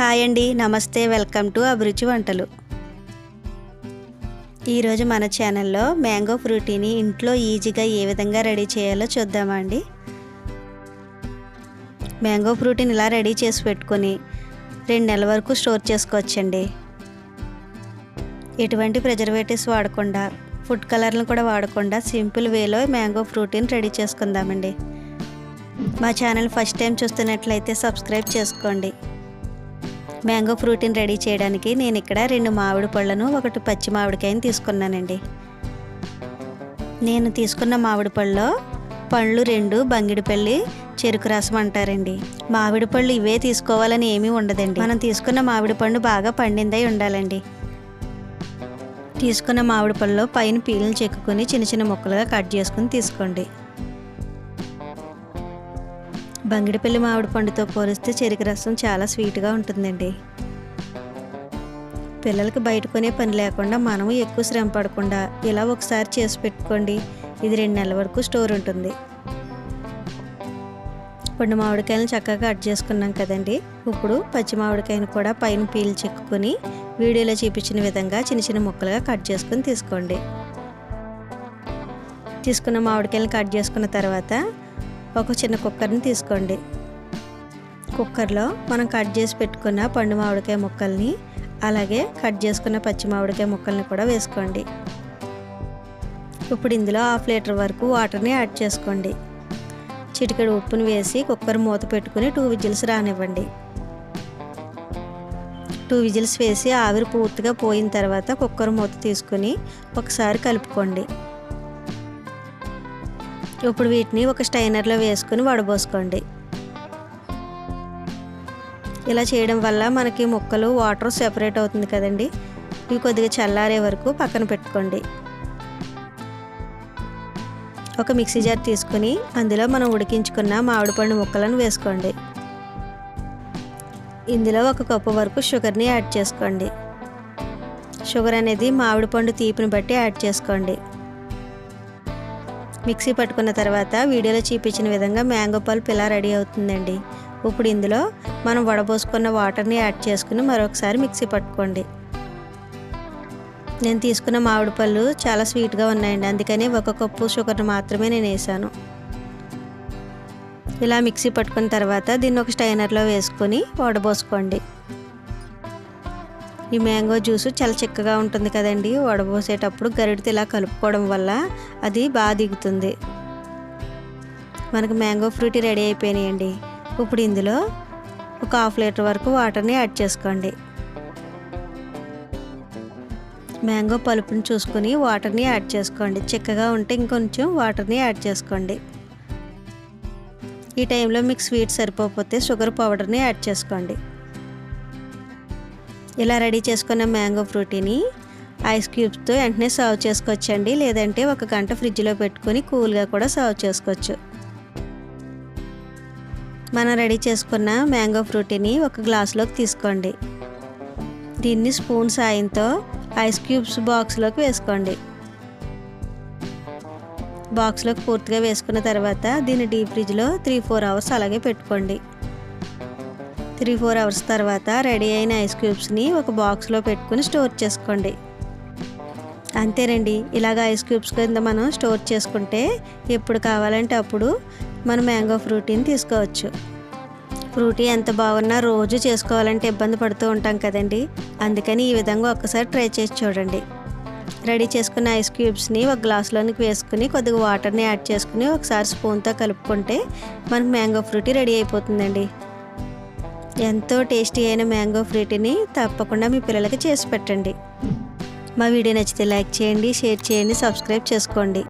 Hi అండి నమస్తే welcome to అభిరుచి వంటలు. ఈరోజు మన ఛానల్లో మ్యాంగో ఫ్రూటీని ఇంట్లో ఈజీగా ఏ విధంగా రెడీ చేయాలో చూద్దామండి మ్యాంగో ఫ్రూటీని ఇలా రెడీ చేసి పెట్టుకొని రెండు నెలల వరకు స్టోర్ చేసుకోవచ్చండి. ఎటువంటి ప్రిజర్వేటివ్స్ వాడకుండా ఫుడ్ కలర్లను కూడా వాడకుండా సింపుల్ వేలో మ్యాంగో ఫ్రూటీని రెడీ చేసుకుందామండి. మా ఛానల్ ఫస్ట్ టైం చూస్తున్నట్లయితే సబ్స్క్రైబ్ చేసుకోండి. మ్యాంగో ఫ్రూటీని రెడీ చేయడానికి నేను ఇక్కడ రెండు మామిడి పళ్ళను ఒకటి పచ్చి మామిడికాయని తీసుకున్నానండి. నేను తీసుకున్న మామిడి పళ్ళలో పళ్ళు రెండు బంగిడిపల్లి చెరుకు రసం అంటారండి. మామిడి పళ్ళు ఇవే తీసుకోవాలని ఏమీ ఉండదండి. మనం తీసుకున్న మామిడి పండు బాగా పండిందై ఉండాలండి. తీసుకున్న మామిడి పళ్ళలో పైన పీలను చెక్కుకొని చిన్న చిన్న ముక్కలుగా కట్ చేసుకుని తీసుకోండి. బంగిడిపల్లి మామిడి పండుతో పోలిస్తే చెరుకు రసం చాలా స్వీట్గా ఉంటుందండి. పిల్లలకి బయట కొనే పని లేకుండా మనము ఎక్కువ శ్రమ పడకుండా ఇలా ఒకసారి చేసి పెట్టుకోండి. ఇది రెండు నెలల వరకు స్టోర్ ఉంటుంది. పండు మామిడికాయలను చక్కగా కట్ చేసుకున్నాం కదండి. ఇప్పుడు పచ్చి మామిడికాయను కూడా పైన పీల్ చెక్కుని వీడియోలో చూపించిన విధంగా చిన్న చిన్న ముక్కలుగా కట్ చేసుకుని తీసుకోండి. తీసుకున్న మామిడికాయలను కట్ చేసుకున్న తర్వాత ఒక చిన్న కుక్కర్ని తీసుకోండి. కుక్కర్లో మనం కట్ చేసి పెట్టుకున్న పండు మామిడికాయ ముక్కల్ని అలాగే కట్ చేసుకున్న పచ్చి మామిడికాయ ముక్కల్ని కూడా వేసుకోండి. ఇప్పుడు ఇందులో హాఫ్ లీటర్ వరకు వాటర్ని యాడ్ చేసుకోండి. చిటికెడు ఉప్పుని వేసి కుక్కర్ మూత పెట్టుకుని టూ విజిల్స్ రానివ్వండి. టూ విజిల్స్ వేసి ఆవిరి పూర్తిగా పోయిన తర్వాత కుక్కర్ మూత తీసుకుని ఒకసారి కలుపుకోండి. ఇప్పుడు వీటిని ఒక స్టైనర్లో వేసుకుని వడబోసుకోండి. ఇలా చేయడం వల్ల మనకి ముక్కలు వాటర్ సెపరేట్ అవుతుంది కదండి. ఇవి కొద్దిగా చల్లారే వరకు పక్కన పెట్టుకోండి. ఒక మిక్సీ జార్ తీసుకుని అందులో మనం ఉడికించుకున్న మామిడి పండు ముక్కలను వేసుకోండి. ఇందులో ఒక కప్పు వరకు షుగర్ని యాడ్ చేసుకోండి. షుగర్ అనేది మామిడి పండు తీపిని బట్టి యాడ్ చేసుకోండి. మిక్సీ పట్టుకున్న తర్వాత వీడియోలో చూపించిన విధంగా మ్యాంగో పల్ప్ ఇలా రెడీ అవుతుందండి. ఇప్పుడు ఇందులో మనం వడబోసుకున్న వాటర్ని యాడ్ చేసుకుని మరొకసారి మిక్సీ పట్టుకోండి. నేను తీసుకున్న మామిడి పళ్ళు చాలా స్వీట్గా ఉన్నాయండి. అందుకని ఒక కప్పు షుగర్ని మాత్రమే నేను వేసాను. ఇలా మిక్సీ పట్టుకున్న తర్వాత దీన్ని ఒక స్టైనర్లో వేసుకొని వడబోసుకోండి. ఈ మ్యాంగో జ్యూస్ చాలా చిక్కగా ఉంటుంది కదండి. వడబోసేటప్పుడు గరిటితో ఇలా కలుపుకోవడం వల్ల అది బాగా దిగుతుంది. మనకు మ్యాంగో ఫ్రూట్ రెడీ అయిపోయినాయండి. ఇప్పుడు ఇందులో ఒక హాఫ్ లీటర్ వరకు వాటర్ని యాడ్ చేసుకోండి. మ్యాంగో పలుపుని చూసుకొని వాటర్ని యాడ్ చేసుకోండి. చిక్కగా ఉంటే ఇంకొంచెం వాటర్ని యాడ్ చేసుకోండి. ఈ టైంలో మీకు స్వీట్ సరిపోతే షుగర్ పౌడర్ని యాడ్ చేసుకోండి. ఇలా రెడీ చేసుకున్న మ్యాంగో ఫ్రూటీని ఐస్ క్యూబ్స్తో వెంటనే సర్వ్ చేసుకోవచ్చండి. లేదంటే ఒక గంట ఫ్రిడ్జ్లో పెట్టుకొని కూల్గా కూడా సర్వ్ చేసుకోవచ్చు. మనం రెడీ చేసుకున్న మ్యాంగో ఫ్రూటీని ఒక గ్లాసులోకి తీసుకోండి. దీన్ని స్పూన్ సాయంతో ఐస్ క్యూబ్స్ బాక్స్లోకి వేసుకోండి. బాక్స్లోకి పూర్తిగా వేసుకున్న తర్వాత దీన్ని డీప్ ఫ్రిడ్జ్లో త్రీ ఫోర్ అవర్స్ అలాగే పెట్టుకోండి. త్రీ ఫోర్ అవర్స్ తర్వాత రెడీ అయిన ఐస్ క్యూబ్స్ని ఒక బాక్స్లో పెట్టుకుని స్టోర్ చేసుకోండి. అంతేనండి. ఇలాగ ఐస్ క్యూబ్స్ కింద మనం స్టోర్ చేసుకుంటే ఎప్పుడు కావాలంటే అప్పుడు మనం మ్యాంగో ఫ్రూటీని తీసుకోవచ్చు. ఫ్రూటీ ఎంత బాగున్నా రోజు చేసుకోవాలంటే ఇబ్బంది పడుతూ ఉంటాం కదండి. అందుకని ఈ విధంగా ఒక్కసారి ట్రై చేసి చూడండి. రెడీ చేసుకున్న ఐస్ క్యూబ్స్ని ఒక గ్లాస్లోనికి వేసుకుని కొద్దిగా వాటర్ని యాడ్ చేసుకుని ఒకసారి స్పూన్తో కలుపుకుంటే మనకు మ్యాంగో ఫ్రూటీ రెడీ అయిపోతుందండి. ఎంతో టేస్టీ అయిన మ్యాంగో ఫ్రూటీని తప్పకుండా మీ పిల్లలకి చేసి పెట్టండి. మా వీడియో నచ్చితే లైక్ చేయండి షేర్ చేయండి సబ్స్క్రైబ్ చేసుకోండి.